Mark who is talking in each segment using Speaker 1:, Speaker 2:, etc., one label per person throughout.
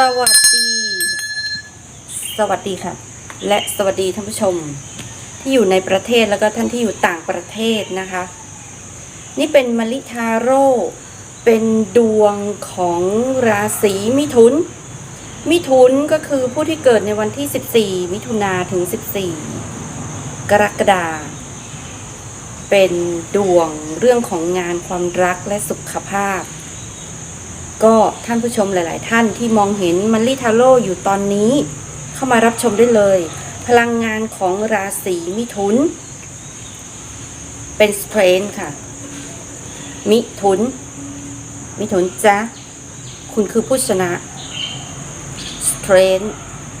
Speaker 1: สวัสดี สวัสดีค่ะ และสวัสดีท่านผู้ชม ที่อยู่ในประเทศแล้วก็ท่านที่อยู่ต่างประเทศนะคะ นี่เป็นมาริทาโร่เป็นดวงของราศีมิถุน มิถุนก็คือผู้ที่เกิดในวันที่ 14 มิถุนาถึง 14 กรกฎาเป็นดวงเรื่องของงานความรักและสุขภาพ ก็ท่านผู้ชมหลาย ๆ ท่านที่มองเห็นมันลิทาโร่อยู่ตอนนี้ เข้ามารับชมได้เลย พลังงานของราศีมิถุน เป็นสเตรนค่ะ มิถุน มิถุนจ๊ะคุณคือผู้ชนะสเตรน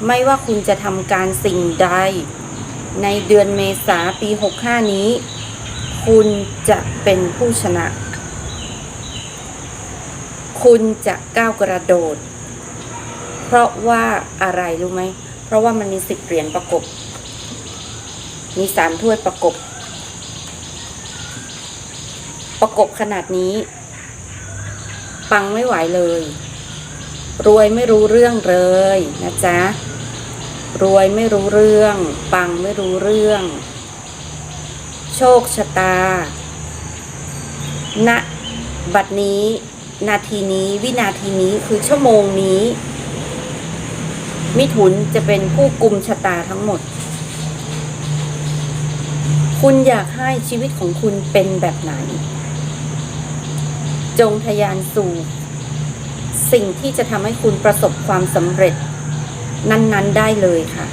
Speaker 1: ไม่ว่าคุณจะทำการสิ่งใด ในเดือนเมษาปี 65 นี้ คุณจะเป็นผู้ชนะ คุณจะก้าวกระโดด เพราะว่าอะไรรู้ไหม เพราะว่ามันมีสิบเหรียญประกบ มีสามถ้วยประกบ ประกบขนาดนี้ ปังไม่ไหวเลย รวยไม่รู้เรื่องเลยนะจ๊ะ รวยไม่รู้เรื่อง ปังไม่รู้เรื่อง โชคชะตาณบัดนี้ นาทีนี้วินาทีนี้คือชั่วโมงนี้ มิถุนจะเป็นผู้กุมชะตาทั้งหมด คุณอยากให้ชีวิตของคุณเป็นแบบไหน จงทะยานสู่ สิ่งที่จะทำให้คุณประสบความสำเร็จ นั้น ๆ ได้เลยค่ะ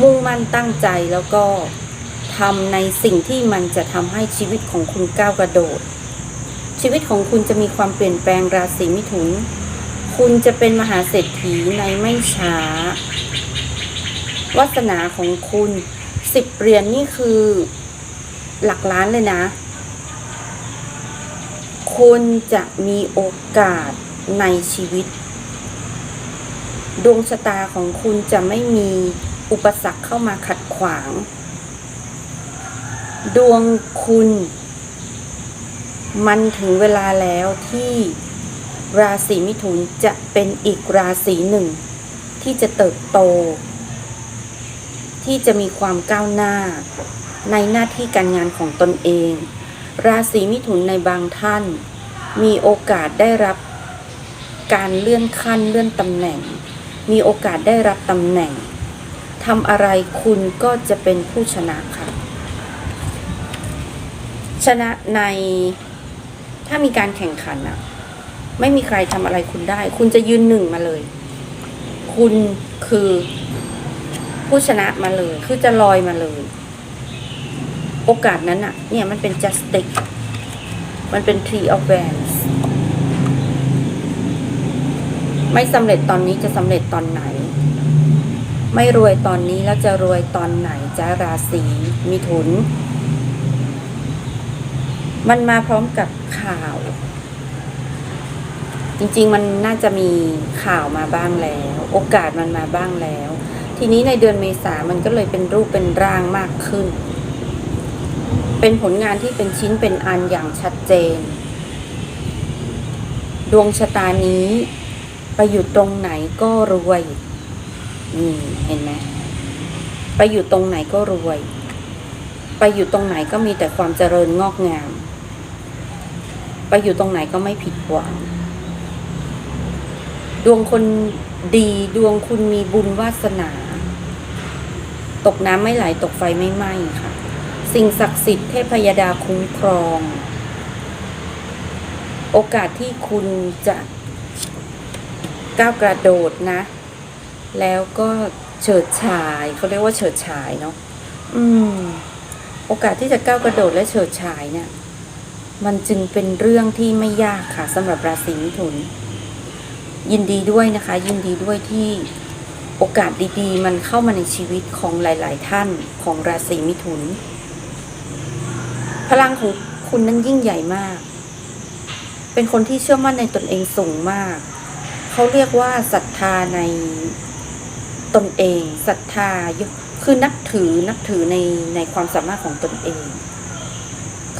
Speaker 1: มุ่งมั่นตั้งใจแล้วก็ทำในสิ่งที่มันจะทำให้ชีวิตของคุณก้าวกระโดด ชีวิตของคุณจะมีความเปลี่ยนแปลงราศีมิถุน คุณจะเป็นมหาเศรษฐีในไม่ช้า วาสนาของคุณสิบเหรียญนนี่คือหลักล้านเลยนะ คุณจะมีโอกาสในชีวิต ดวงชะตาของคุณจะไม่มีอุปสรรคเข้ามาขัดขวาง ดวงคุณ มันถึงเวลาแล้วที่ราศีมิถุนจะเป็นอีกราศีหนึ่ง ที่จะเติบโต ที่จะมีความก้าวหน้า ในหน้าที่การงานของตนเอง ราศีมิถุนในบางท่าน มีโอกาสได้รับ การเลื่อนขั้นเลื่อนตำแหน่ง มีโอกาสได้รับตำแหน่งทำอะไรคุณก็จะเป็นผู้ชนะค่ะ ชนะใน ถ้ามีการแข่งขันอะไม่มีใครทำอะไรคุณได้ คุณจะยืนหนึ่งมาเลย คุณคือผู้ชนะมาเลย คือจะลอยมาเลย โอกาสนั้นอะเนี่ยมันเป็น justice มันเป็น tree of wands ไม่สำเร็จตอนนี้จะสำเร็จตอนไหน ไม่รวยตอนนี้แล้วจะรวยตอนไหนจะราศีมิถุน มันมาพร้อมกับข่าว จริงๆมันน่าจะมีข่าวมาบ้างแล้ว โอกาสมันมาบ้างแล้ว ทีนี้ในเดือนเมษามันก็เลยเป็นรูปเป็นร่างมากขึ้น เป็นผลงานที่เป็นชิ้นเป็นอันอย่างชัดเจน ดวงชะตานี้ไปอยู่ตรงไหนก็รวยอืมเห็นไหมไปอยู่ตรงไหนก็รวย ไปอยู่ตรงไหนก็มีแต่ความเจริญงอกงาม ไปอยู่ตรงไหนก็ไม่ผิดหวัง ดวงคนดีดวงคุณมีบุญวาสนา ตกน้ำไม่ไหลตกไฟไม่ไหม้ค่ะ สิ่งศักดิ์สิทธิ์เทพยดาคุ้มครอง โอกาสที่คุณจะก้าวกระโดดนะ แล้วก็เฉิดฉายเขาเรียกว่าเฉิดฉายเนาะอืม โอกาสที่จะก้าวกระโดดและเฉิดฉายเนี่ย มันจึงเป็นเรื่องที่ไม่ยากค่ะสำหรับราศีมิถุน ยินดีด้วยนะคะ ยินดีด้วยที่โอกาสดีๆ มันเข้ามาในชีวิตของหลาย ๆ ท่านของราศีมิถุน พลังของคุณนั้นยิ่งใหญ่มาก เป็นคนที่เชื่อมั่นในตนเองสูงมาก เขาเรียกว่าศรัทธาในตนเองศรัทธาคือนับถือนับถือในในความสามารถของตนเอง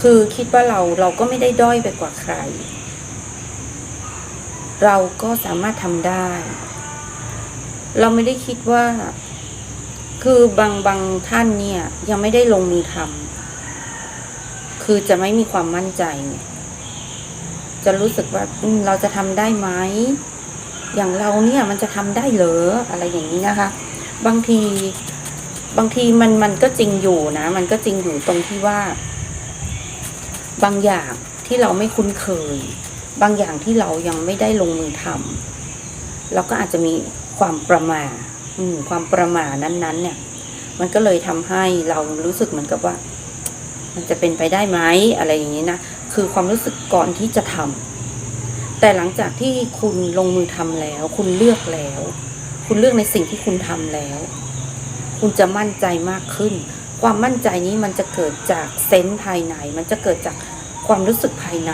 Speaker 1: คือคิดว่าเราเราก็ไม่ได้ด้อยไปกว่าใคร เราก็สามารถทำได้ เราไม่ได้คิดว่า คือบางบางท่านเนี่ย ยังไม่ได้ลงมือทำคือจะไม่มีความมั่นใจไงจะรู้สึกว่าเราจะทำได้ไหมอย่างเราเนี่ยมันจะทำได้เหรออะไรอย่างนี้นะคะ บางทีบางทีมันมันก็จริงอยู่นะ มันก็จริงอยู่ตรงที่ว่า บางอย่างที่เราไม่คุ้นเคย บางอย่างที่เรายังไม่ได้ลงมือทำเราก็อาจจะมีความประมาทความประมาทนั้น ๆ เนี่ย มันก็เลยทำให้เรารู้สึกเหมือนกับว่า มันจะเป็นไปได้ไหมอะไรอย่างนี้นะคือความรู้สึกก่อนที่จะทำแต่หลังจากที่คุณลงมือทำแล้ว คุณเลือกแล้ว คุณเลือกในสิ่งที่คุณทำแล้ว คุณจะมั่นใจมากขึ้น ความมั่นใจนี้มันจะเกิดจากเซนส์ภายใน มันจะเกิดจากความรู้สึกภายใน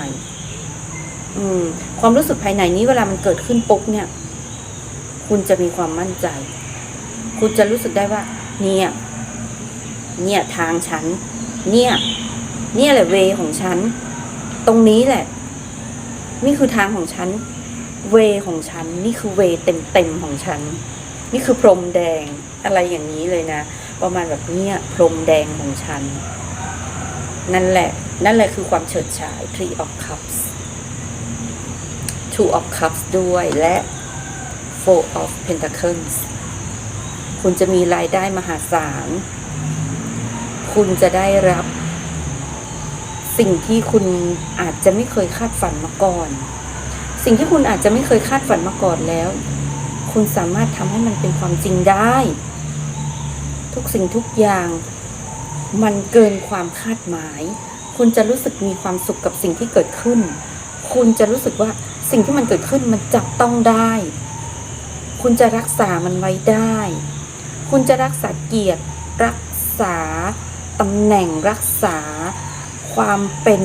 Speaker 1: อืม ความรู้สึกภายในนี้เวลามันเกิดขึ้นปุ๊บเนี่ย คุณจะมีความมั่นใจ คุณจะรู้สึกได้ว่า เนี่ย เนี่ยทางฉัน เนี่ย เนี่ยแหละเวของฉัน ตรงนี้แหละ นี่คือทางของฉัน เวของฉัน นี่คือเวเต็มๆของฉัน นี่คือพรมแดงอะไรอย่างนี้เลยนะ ประมาณแบบเนี้ยพรมแดงของฉัน นั่นแหละ นั่นแหละคือความเฉิดฉาย Three of Cups Two of Cups ด้วยและ Four of Pentacles คุณจะมีรายได้มหาศาล คุณจะได้รับ สิ่งที่คุณอาจจะไม่เคยคาดฝันมาก่อน สิ่งที่คุณอาจจะไม่เคยคาดฝันมาก่อนแล้ว คุณสามารถทำให้มันเป็นความจริงได้ ทุกสิ่งทุกอย่าง มันเกินความคาดหมาย คุณจะรู้สึกมีความสุขกับสิ่งที่เกิดขึ้น คุณจะรู้สึกว่าสิ่งที่มันเกิดขึ้นมันจับต้องได้ คุณจะรักษามันไว้ได้ คุณจะรักษาเกียรติ รักษาตำแหน่งรักษาความเป็น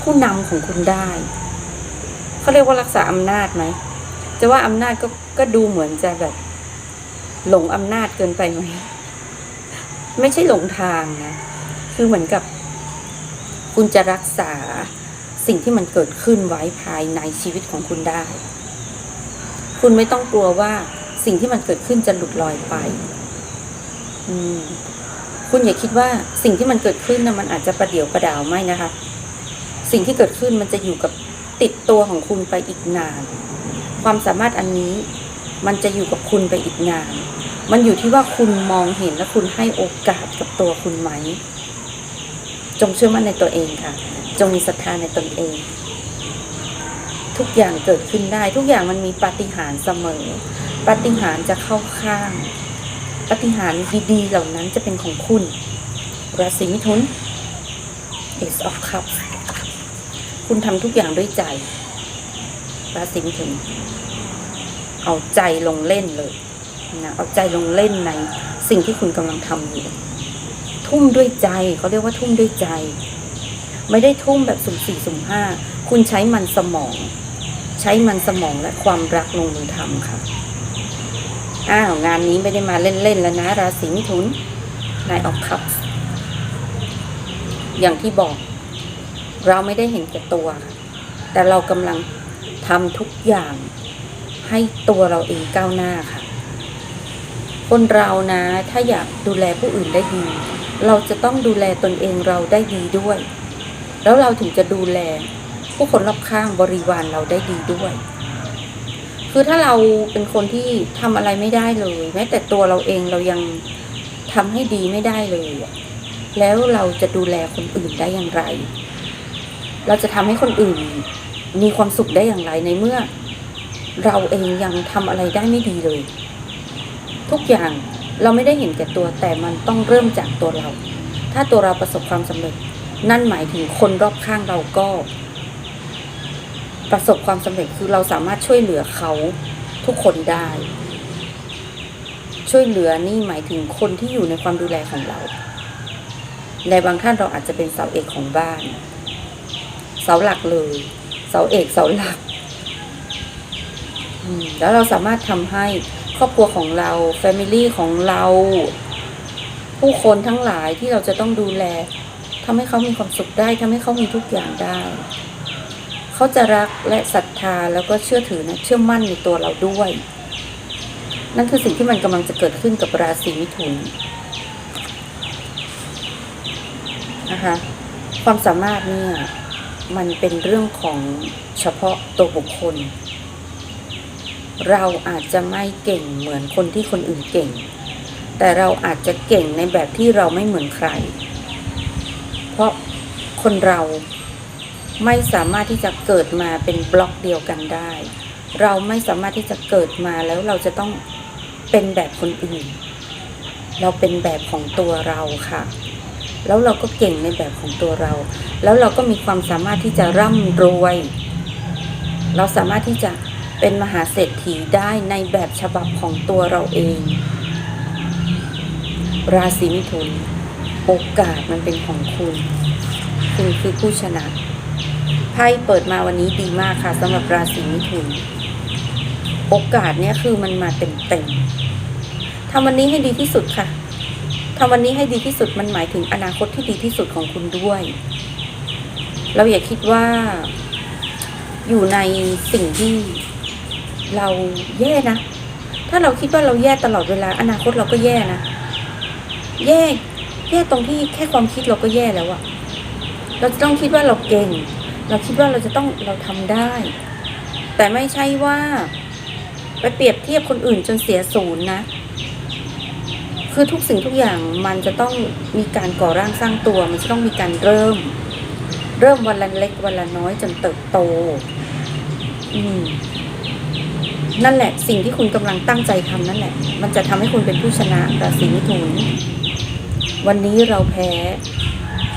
Speaker 1: ผู้นำของคุณได้ เขาเรียกว่ารักษาอำนาจไหม จะว่าอำนาจก็ก็ดูเหมือนจะแบบหลงอำนาจเกินไปไหม ไม่ใช่หลงทางนะ คือเหมือนกับ คุณจะรักษาสิ่งที่มันเกิดขึ้นไว้ภายในชีวิตของคุณได้ คุณไม่ต้องกลัวว่าสิ่งที่มันเกิดขึ้นจะหลุดลอยไป อืม คุณอย่าคิดว่าสิ่งที่มันเกิดขึ้นนะมันอาจจะประเดี๋ยวประดาวไม่นะคะ สิ่งที่เกิดขึ้นมันจะอยู่กับติดตัวของคุณไปอีกนาน ความสามารถอันนี้ มันจะอยู่กับคุณไปอีกนาน มันอยู่ที่ว่าคุณมองเห็นและคุณให้โอกาสกับตัวคุณไหม จงเชื่อมั่นในตัวเองค่ะ จงมีศรัทธาในตนเอง ทุกอย่างเกิดขึ้นได้ ทุกอย่างมันมีปาฏิหาริย์เสมอ ปาฏิหาริย์จะเข้าข้าง ปาฏิหาริย์ดีๆเหล่านั้นจะเป็นของคุณ ราศีมิถุน Ace of Cups คุณทำทุกอย่างด้วยใจ ราศีมิถุน เอาใจลงเล่นเลย นะเอาใจลงเล่นในสิ่งที่คุณกำลังทำอยู่ทุ่มด้วยใจเขาเรียกว่าทุ่มด้วยใจ ไม่ได้ทุ่มแบบสุ่มสี่สุ่มห้าคุณใช้มันสมอง ใช้มันสมองและความรักลงมือทำค่ะอ้าวงานนี้ไม่ได้มาเล่นๆแล้วนะราศีมิถุนนายออกคัพอย่างที่บอก เราไม่ได้เห็นแก่ตัว แต่เรากำลังทำทุกอย่างให้ตัวเราเองก้าวหน้าค่ะ คนเรานะ ถ้าอยากดูแลผู้อื่นได้ดี เราจะต้องดูแลตนเองเราได้ดีด้วย แล้วเราถึงจะดูแล ผู้คนรอบข้างบริวารเราได้ดีด้วย คือถ้าเราเป็นคนที่ทำอะไรไม่ได้เลย แม้แต่ตัวเราเองเรายังทำให้ดีไม่ได้เลย แล้วเราจะดูแลคนอื่นได้อย่างไร เราจะทำให้คนอื่นมีความสุขได้อย่างไรในเมื่อ เราเองยังทำอะไรได้ไม่ดีเลย ทุกอย่างเราไม่ได้เห็นแก่ตัวแต่มันต้องเริ่มจากตัวเรา ถ้าตัวเราประสบความสำเร็จ นั่นหมายถึงคนรอบข้างเราก็ ประสบความสำเร็จคือเราสามารถช่วยเหลือเขาทุกคนได้ ช่วยเหลือนี่หมายถึงคนที่อยู่ในความดูแลของเรา ในบางท่านเราอาจจะเป็นเสาเอกของบ้าน เสาหลักเลย เสาเอกเสาหลักแล้วเราสามารถทำให้ ครอบครัวของเราแฟมิลี่ของเรา ผู้คนทั้งหลายที่เราจะต้องดูแลทำให้เขามีความสุขได้ทำให้เขามีทุกอย่างได้ เขาจะรักและศรัทธาแล้วก็เชื่อถือนะเชื่อมั่นในตัวเราด้วย นั่นคือสิ่งที่มันกำลังจะเกิดขึ้นกับราศีมิถุนนะคะความสามารถเนี่ยมันเป็นเรื่องของเฉพาะตัวบุคคล เราอาจจะไม่เก่งเหมือนคนที่คนอื่นเก่ง แต่เราอาจจะเก่งในแบบที่เราไม่เหมือนใคร เพราะคนเราไม่สามารถที่จะเกิดมาเป็นบล็อกเดียวกันได้ เราไม่สามารถที่จะเกิดมาแล้วเราจะต้องเป็นแบบคนอื่น เราเป็นแบบของตัวเราค่ะ แล้วเราก็เก่งในแบบของตัวเรา แล้วเราก็มีความสามารถที่จะร่ำรวย เราสามารถที่จะ เป็นมหาเศรษฐีได้ในแบบฉบับของตัวเราเอง ราศีมิถุน โอกาสมันเป็นของคุณ คุณคือผู้ชนะไพ่เปิดมาวันนี้ดีมากค่ะสำหรับราศีมิถุน โอกาสเนี่ยคือมันมาเต็มๆทำวันนี้ให้ดีที่สุดค่ะทำวันนี้ให้ดีที่สุดมันหมายถึงอนาคตที่ดีที่สุดของคุณด้วย เราอย่าคิดว่าอยู่ในสิ่งที่ เราแย่นะ ถ้าเราคิดว่าเราแย่ตลอดเวลา อนาคตเราก็แย่นะ แย่แย่ตรงที่แค่ความคิดเราก็แย่แล้วอะเราจะต้องคิดว่าเราเก่ง เราคิดว่าเราจะต้องเราทำได้ แต่ไม่ใช่ว่า ไปเปรียบเทียบคนอื่นจนเสียศูนย์นะ คือทุกสิ่งทุกอย่างมันจะต้องมีการก่อร่างสร้างตัว มันจะต้องมีการเริ่ม เริ่มวันละเล็กวันละน้อยจนเติบโต อืม นั่นแหละสิ่งที่คุณกำลังตั้งใจทำนั่นแหละ มันจะทำให้คุณเป็นผู้ชนะราศีมิถุน วันนี้เราแพ้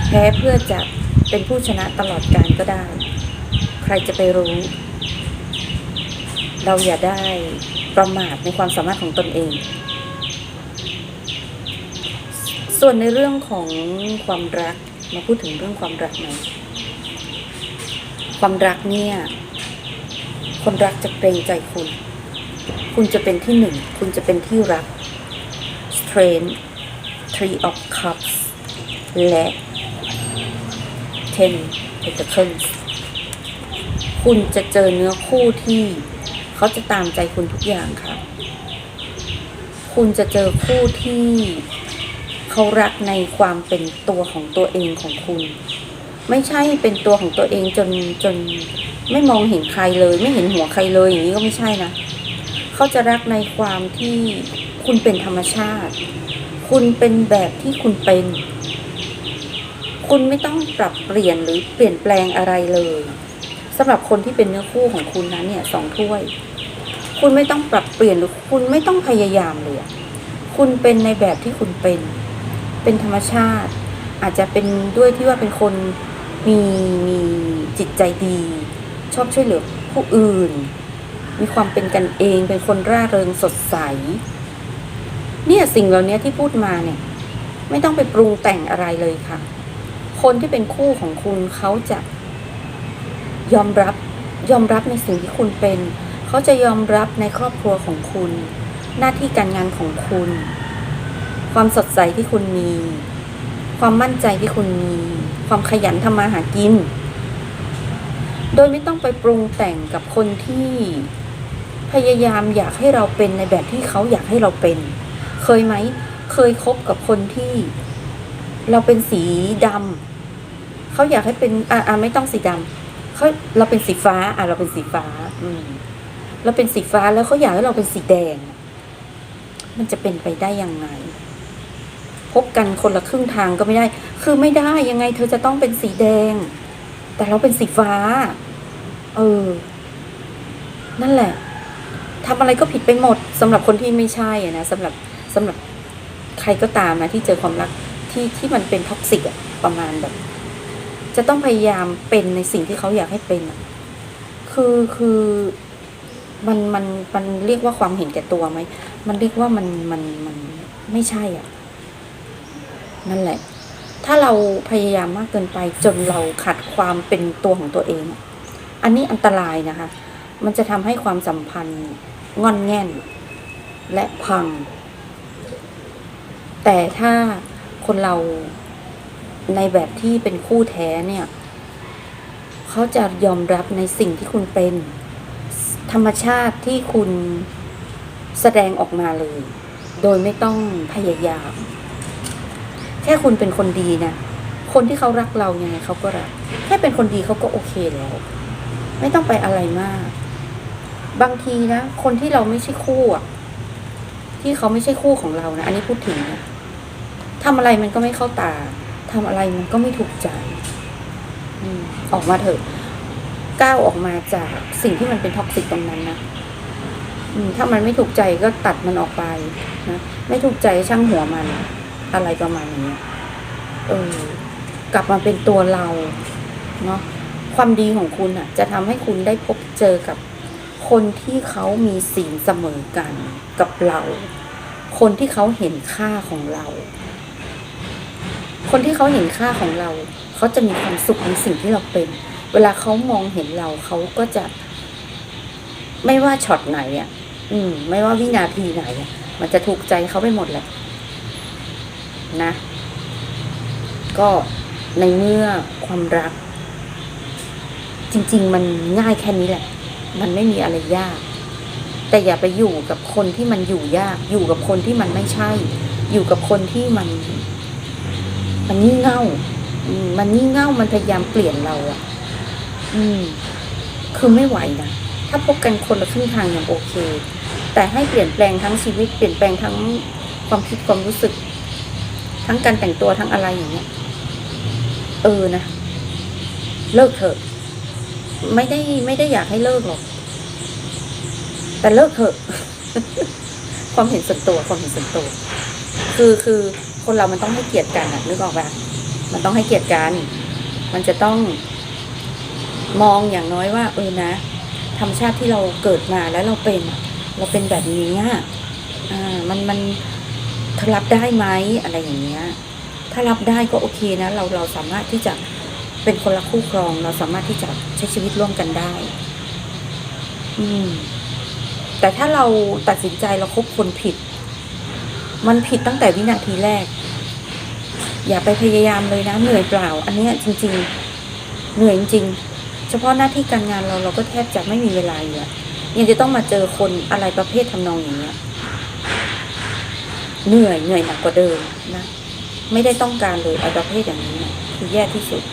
Speaker 1: แพ้เพื่อจะเป็นผู้ชนะตลอดกาลก็ได้ ใครจะไปรู้ เราอย่าได้ประมาทในความสามารถของตนเอง ส่วนในเรื่องของความรักมาพูดถึงเรื่องความรักหน่อยความรักเนี่ย คนรักจะเกรงใจคุณ คุณจะเป็นที่หนึ่ง คุณจะเป็นที่รัก Strength Three of Cups และ Ten Pentacles คุณจะเจอเนื้อคู่ที่เขาจะตามใจคุณทุกอย่างค่ะ คุณจะเจอคู่ที่เขารักในความเป็นตัวของตัวเองของคุณ ไม่ใช่เป็นตัวของตัวเองจนจน ไม่มองเห็นใครเลย ไม่เห็นหัวใครเลยอย่างนี้ก็ไม่ใช่นะเขาจะรักในความที่คุณเป็นธรรมชาติ คุณเป็นแบบที่คุณเป็น คุณไม่ต้องปรับเปลี่ยนหรือเปลี่ยนแปลงอะไรเลยสำหรับคนที่เป็นเนื้อคู่ของคุณนั้นเนี่ยสองถ้วย คุณไม่ต้องปรับเปลี่ยนหรือคุณไม่ต้องพยายามเลยอะคุณเป็นในแบบที่คุณเป็น เป็นธรรมชาติ อาจจะเป็นด้วยที่ว่าเป็นคนมีมีจิตใจดี ชอบช่วยเหลือผู้อื่น มีความเป็นกันเองเป็นคนร่าเริงสดใส เนี่ยสิ่งเหล่านี้ที่พูดมาเนี่ย ไม่ต้องไปปรุงแต่งอะไรเลยค่ะ คนที่เป็นคู่ของคุณเขาจะยอมรับยอมรับในสิ่งที่คุณเป็น เขาจะยอมรับในครอบครัวของคุณ หน้าที่การงานของคุณ ความสดใสที่คุณมี ความมั่นใจที่คุณมี ความขยันทำมาหากิน โดยไม่ต้องไปปรุงแต่งกับคนที่พยายามอยากให้เราเป็นในแบบที่เขาอยากให้เราเป็น เคยไหม เคยคบกับคนที่ เราเป็นสีดำเขาอยากให้เป็นอ่าไม่ต้องสีดำเขาเราเป็นสีฟ้า อะเราเป็นสีฟ้า อืมเราเป็นสีฟ้าแล้วเขาอยากให้เราเป็นสีแดง มันจะเป็นไปได้ยังไงพบกันคนละครึ่งทางก็ไม่ได้ คือไม่ได้ยังไง เธอจะต้องเป็นสีแดง แต่เราเป็นสีฟ้า เออ นั่นแหละทำอะไรก็ผิดไปหมดสำหรับคนที่ไม่ใช่อะนะสำหรับสำหรับใครก็ตามนะที่เจอความรักที่ที่มันเป็นท็อกซิกอะประมาณแบบ จะต้องพยายามเป็นในสิ่งที่เขาอยากให้เป็นอะคือคือมันมันมันเรียกว่าความเห็นแก่ตัวไหม มันเรียกว่ามันมันมันไม่ใช่อะ นั่นแหละ ถ้าเราพยายามมากเกินไปจนเราขัดความเป็นตัวของตัวเอง อันนี้อันตรายนะคะ มันจะทำให้ความสัมพันธ์งอนแง่น และพัง แต่ถ้าคนเราในแบบที่เป็นคู่แท้เนี่ย เขาจะยอมรับในสิ่งที่คุณเป็น ธรรมชาติที่คุณแสดงออกมาเลย โดยไม่ต้องพยายาม ค่คุณเป็นคนดีนะคนที่เขารักเรายังไงเขาก็รัก แค่เป็นคนดีเขาก็โอเคแล้ว ไม่ต้องไปอะไรมาก บางทีนะ คนที่เราไม่ใช่คู่อะ ที่เขาไม่ใช่คู่ของเรานะ อันนี้พูดถึงนะทำอะไรมันก็ไม่เข้าตาทำอะไรมันก็ไม่ถูกใจออกมาเถอะก้าวออกมาจากสิ่งที่มันเป็นท็อกซิกตรงนั้นนะถ้ามันไม่ถูกใจก็ตัดมันออกไปนะไม่ถูกใจช่างหัวมัน อะไรประมาณนี้ เออ กลับมาเป็นตัวเรา เนาะ ความดีของคุณอะ จะทำให้คุณได้พบเจอกับคนที่เขามีศีลเสมอกันกับเรา คนที่เขาเห็นค่าของเรา คนที่เขาเห็นค่าของเรา เขาจะมีความสุขในสิ่งที่เราเป็น เวลาเขามองเห็นเราเขาก็จะ ไม่ว่าช็อตไหนอะ อืม ไม่ว่าวินาทีไหนอะมันจะถูกใจเขาไปหมดแหละ นะ ก็ในเมื่อความรัก จริง ๆ มันง่ายแค่นี้แหละ มันไม่มีอะไรยาก แต่อย่าไปอยู่กับคนที่มันอยู่ยาก อยู่กับคนที่มันไม่ใช่ อยู่กับคนที่มัน มันงี่เง่า มันงี่เง่ามันพยายามเปลี่ยนเราอะอืม คือไม่ไหวนะถ้าพบกันคนละครึ่งทางย่างโอเค แต่ให้เปลี่ยนแปลงทั้งชีวิต เปลี่ยนแปลงทั้งความคิดความรู้สึก ทั้งการแต่งตัวทั้งอะไรอย่างเงี้ย เออนะ เลิกเถอะ ไม่ได้ไม่ได้อยากให้เลิกหรอก แต่เลิกเถอะ ความเห็นส่วนตัวความเห็นส่วนตัว คือคือคนเรามันต้องให้เกียรติกันอะนึกออกปะมันต้องให้เกียรติกัน มันจะต้องมองอย่างน้อยว่า เออนะธรรมชาติที่เราเกิดมาแล้วเราเป็น เราเป็นแบบนี้อะอ่า มันมัน เธอรับได้ไหมอะไรอย่างเงี้ย ถ้ารับได้ก็โอเคนะ เราเราสามารถที่จะเป็นคนละคู่ครอง เราสามารถที่จะใช้ชีวิตร่วมกันได้ อืม แต่ถ้าเราตัดสินใจเราคบคนผิด มันผิดตั้งแต่วินาทีแรก อย่าไปพยายามเลยนะ เหนื่อยเปล่า อันนี้จริง ๆ เหนื่อยจริง เฉพาะหน้าที่การงานเราเราก็แทบจะไม่มีเวลาอยู่อะยังจะต้องมาเจอคนอะไรประเภททำนองอย่างเงี้ย เหนื่อยเหนื่อยหนักกว่าเดิมนะ ไม่ได้ต้องการเลยอ้ประเภทอย่างนี้นะคือแย่ที่สุด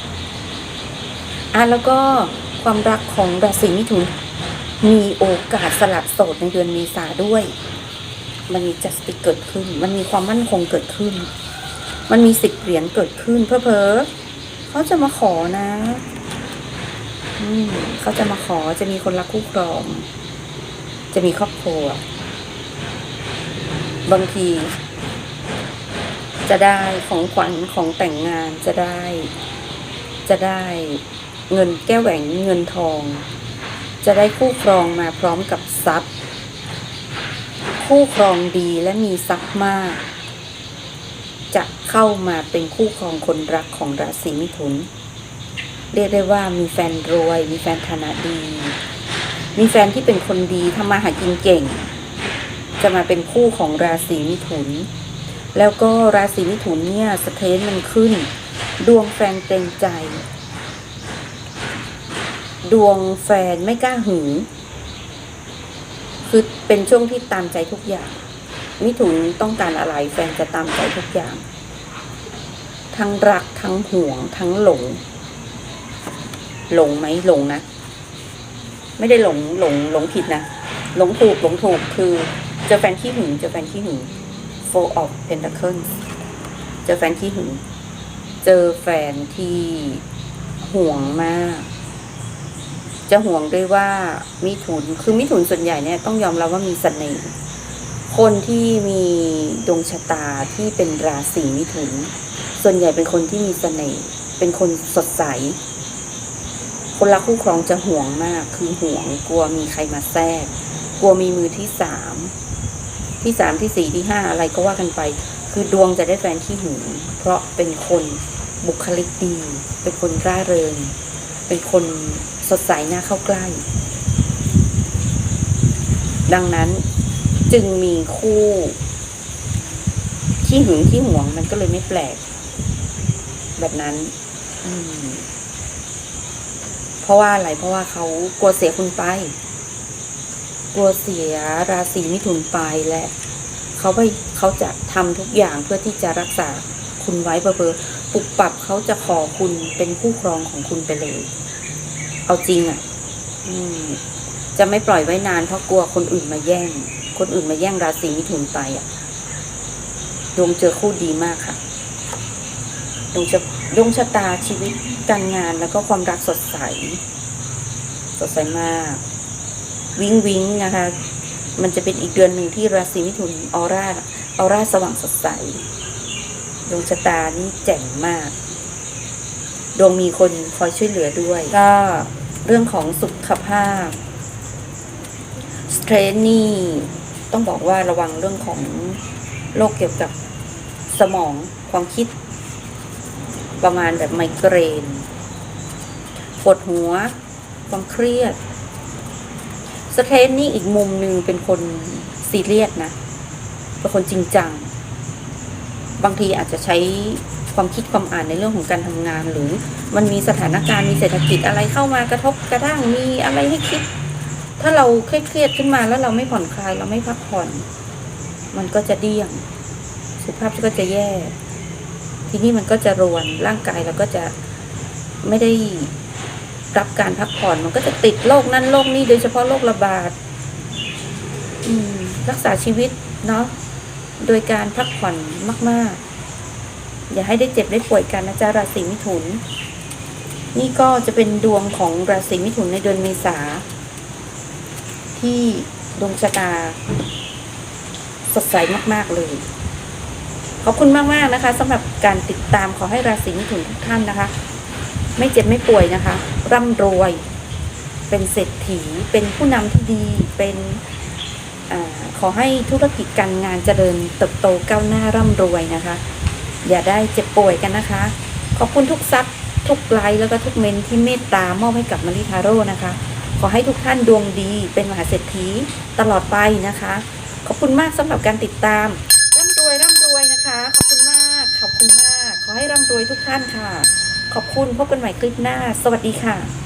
Speaker 1: อะแล้วก็ความรักของราศีมิถุน มีโอกาสสลัดโสดในเดือนเมษาด้วย มันมีจัสติกเกิดขึ้น มันมีความมั่นคงเกิดขึ้น มันมีสิบเหรียญเกิดขึ้น เพอเพอเขาจะมาขอนะอืมเขาจะมาขอจะมีคนรักคู่ครอง จะมีครอบครัว บางที จะได้ของขวัญของแต่งงานจะได้ จะได้เงินแก้วแหวนเงินทอง จะได้คู่ครองมาพร้อมกับทรัพย์ คู่ครองดีและมีทรัพย์มาก จะเข้ามาเป็นคู่ครองคนรักของราศีมิถุน เรียกได้ว่ามีแฟนรวย มีแฟนฐานะดี มีแฟนที่เป็นคนดีทำมาหากินเก่ง จะมาเป็นคู่ของราศีมิถุน แล้วก็ราศีมิถุนเนี่ยสเตนมันขึ้น ดวงแฟนเกรงใจ ดวงแฟนไม่กล้าหึงคือเป็นช่วงที่ตามใจทุกอย่าง มิถุนต้องการอะไรแฟนจะตามใจทุกอย่าง ทั้งรักทั้งห่วง ทั้งหลง หลงไหมหลงนะ ไม่ได้หลงหลงหลงผิดนะ หลงถูกหลงถูกคือเจอแฟนขี้หึงเจอแฟนขี้หึง four of pentacles เจอแฟนขี้หึง เจอแฟนที่ห่วงมาก จะห่วงด้วยว่ามิถุน คือมิถุนส่วนใหญ่เนี่ยต้องยอมรับว่ามีเสน่ห์ คนที่มีดวงชะตาที่เป็นราศีมิถุน ส่วนใหญ่เป็นคนที่มีเสน่ห์ เป็นคนสดใส คนรักคู่ครองจะห่วงมาก คือห่วงกลัวมีใครมาแทรก กลัวมีมือที่สาม ที่สามที่สี่ที่ห้าอะไรก็ว่ากันไป คือดวงจะได้แฟนที่หึงเพราะเป็นคนบุคลิกดี เป็นคนร่าเริง เป็นคนสดใสน่าเข้าใกล้ ดังนั้นจึงมีคู่ที่หึงที่หวงมันก็เลยไม่แปลก แบบนั้นเพราะว่าอะไรเพราะว่าเขากลัวเสียคุณไป กลัวเสียราศีมิถุนไปและเขาไปเขาจะทำทุกอย่างเพื่อที่จะรักษาคุณไว้เบอร์ปุบปับเขาจะขอคุณเป็นคู่ครองของคุณไปเลย เอาจริงอะ่ะจะไม่ปล่อยไว้นานเพราะกลัวคนอื่นมาแย่ง คนอื่นมาแย่งราศีมิถุนไปอะ่ะดวงเจอคู่ดีมากค่ะดวงจะดวงชะตาชีวิตการงานแล้วก็ความรักสดใส สดใสมาก วิงวิงนะคะ มันจะเป็นอีกเดือนหนึ่งที่ราศีมิถุนออร่าออร่าสว่างสดใสดวงชะตานี่แจ่มมาก ดวงมีคนคอยช่วยเหลือด้วย ก็เรื่องของสุขภาพสเตรนนี่ต้องบอกว่าระวังเรื่องของโรคเกี่ยวกับสมองความคิด ประมาณแบบไมเกรนปวดหัว ความเครียด สเตนนี่อีกมุมหนึ่งเป็นคนซีเรียสนะ เป็นคนจริงจัง บางทีอาจจะใช้ความคิดความอ่านในเรื่องของการทำงาน หรือมันมีสถานการณ์มีเศรษฐกิจอะไรเข้ามากระทบกระทั่งมีอะไรให้คิด ถ้าเราเครียดขึ้นมาแล้วเราไม่ผ่อนคลายเราไม่พักผ่อน มันก็จะเดี่ยง สุขภาพก็จะแย่ ทีนี้มันก็จะรวนร่างกายเราก็จะไม่ได้ รับการพักผ่อนมันก็จะติดโรคนั่นโรคนี้โดยเฉพาะโรคระบาดรักษาชีวิตเนาะโดยการพักผ่อนมาก ๆ อย่าให้ได้เจ็บได้ป่วยกันนะจ๊ะราศีมิถุน นี่ก็จะเป็นดวงของราศีมิถุนในเดือนเมษาที่ดวงชะตา สดใสมาก ๆ เลยขอบคุณมาก ๆ นะคะสำหรับการติดตามขอให้ราศีมิถุนทุกท่านนะคะ ไม่เจ็บไม่ป่วยนะคะ ร่ำรวย เป็นเศรษฐี เป็นผู้นำที่ดี เป็นอขอให้ธุรกิจการงานเจริญเติบโตก้าวหน้าร่ำรวยนะคะ อย่าได้เจ็บป่วยกันนะคะ ขอบคุณทุกซับทุกไลค์แล้วก็ทุกเมนที่เมตตามอบให้กับมาริทาโร่นะคะ ขอให้ทุกท่านดวงดีเป็นมหาเศรษฐีตลอดไปนะคะ ขอบคุณมากสำหรับการติดตาม ร่ำรวยร่ำรวยนะคะ ขอบคุณมาก ขอบคุณมาก ขอให้ร่ำรวยทุกท่านค่ะ ขอบคุณพบกันใหม่คลิปหน้า สวัสดีค่ะ